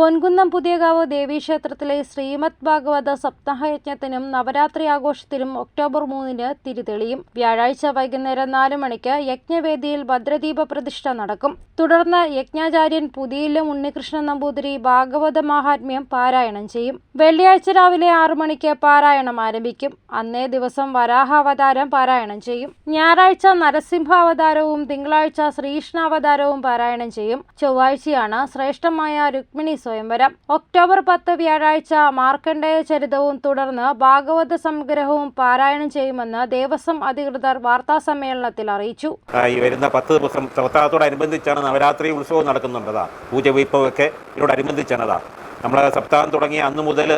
പൊൻകുന്നം പുതിയകാവ് ദേവീക്ഷേത്രത്തിലെ ശ്രീമദ് ഭാഗവത സപ്താഹയജ്ഞത്തിനും നവരാത്രി ആഘോഷത്തിനും ഒക്ടോബർ മൂന്നിന് തിരിതെളിയും. വ്യാഴാഴ്ച വൈകുന്നേരം നാല് മണിക്ക് യജ്ഞവേദിയിൽ ഭദ്രദീപ പ്രതിഷ്ഠ നടക്കും. തുടർന്ന് യജ്ഞാചാര്യൻ പുതിയിലും ഉണ്ണികൃഷ്ണൻ നമ്പൂതിരി ഭാഗവത മഹാത്മ്യം പാരായണം ചെയ്യും. വെള്ളിയാഴ്ച രാവിലെ ആറു മണിക്ക് പാരായണം ആരംഭിക്കും. അന്നേ ദിവസം വരാഹാവതാരം പാരായണം ചെയ്യും. ഞായറാഴ്ച നരസിംഹാവതാരവും തിങ്കളാഴ്ച ശ്രീകൃഷ്ണാവതാരവും പാരായണം ചെയ്യും. ചൊവ്വാഴ്ചയാണ് ശ്രേഷ്ഠമായ രുക്മിണി സ്വയംവരം ഒക്ടോബർ പത്ത് വ്യാഴാഴ്ച മാർക്കണ്ഡേയ ചരിതവും തുടർന്ന് ഭാഗവത സംഗ്രഹവും പാരായണം ചെയ്യുമെന്ന് ദേവസ്വം അധികൃതർ വാർത്താ സമ്മേളനത്തിൽ അറിയിച്ചു. ഈ വരുന്ന പത്ത് ദിവസം സപ്താഹത്തോടനുബന്ധിച്ചാണ് നവരാത്രി ഉത്സവം നടക്കുന്നുണ്ടതാ പൂജ വീപ്പമൊക്കെ ഇതിനോടനുബന്ധിച്ചാണതാ നമ്മളെ സപ്താഹം തുടങ്ങിയ അന്ന് മുതൽ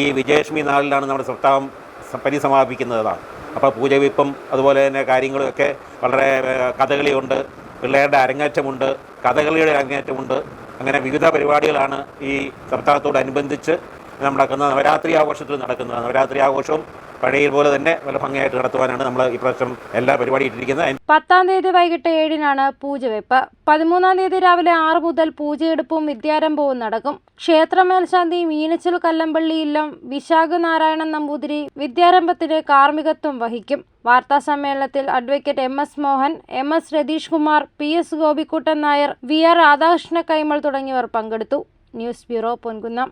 ഈ വിജയലക്ഷ്മി നാളിലാണ് നമ്മുടെ സപ്താഹം പരിസമാപിക്കുന്നതാണ് അപ്പോൾ പൂജ വിപ്പം അതുപോലെ തന്നെ കാര്യങ്ങളൊക്കെ വളരെ കഥകളിയുണ്ട്. പിള്ളേരുടെ അരങ്ങേറ്റമുണ്ട്. കഥകളിയുടെ അരങ്ങേറ്റമുണ്ട്. അങ്ങനെ വിവിധ പരിപാടികളാണ് ഈ സപ്താഹത്തോടനുബന്ധിച്ച് നടക്കുന്ന നവരാത്രി ആഘോഷത്തിൽ നടക്കുന്ന നവരാത്രി ആഘോഷവും പഴയ പോലെ തന്നെ വളരെ ഭംഗിയായിട്ട് നടത്തുവാനാണ് നമ്മൾ ഈ പ്രാവശ്യം എല്ലാ പരിപാടി ഇട്ടിരിക്കുന്നത്. പത്താം തീയതി വൈകിട്ട് ഏഴിനാണ് പൂജവെപ്പ്. പതിമൂന്നാം തീയതി രാവിലെ ആറ് മുതൽ പൂജയെടുപ്പും വിദ്യാരംഭവും നടക്കും. ക്ഷേത്ര മേൽശാന്തി മീനച്ചൽ കല്ലമ്പള്ളി ഇല്ലം വിശാഖ നാരായണൻ നമ്പൂതിരി വിദ്യാരംഭത്തിന് കാർമ്മികത്വം വഹിക്കും. വാർത്താ സമ്മേളനത്തിൽ advocate M S Mohan M S Ratheesh Kumar P S Gopikuttan Nair V R Radhakrishna Kaimal തുടങ്ങിയവർ പങ്കെടുത്തു. News bureau Ponkunnam.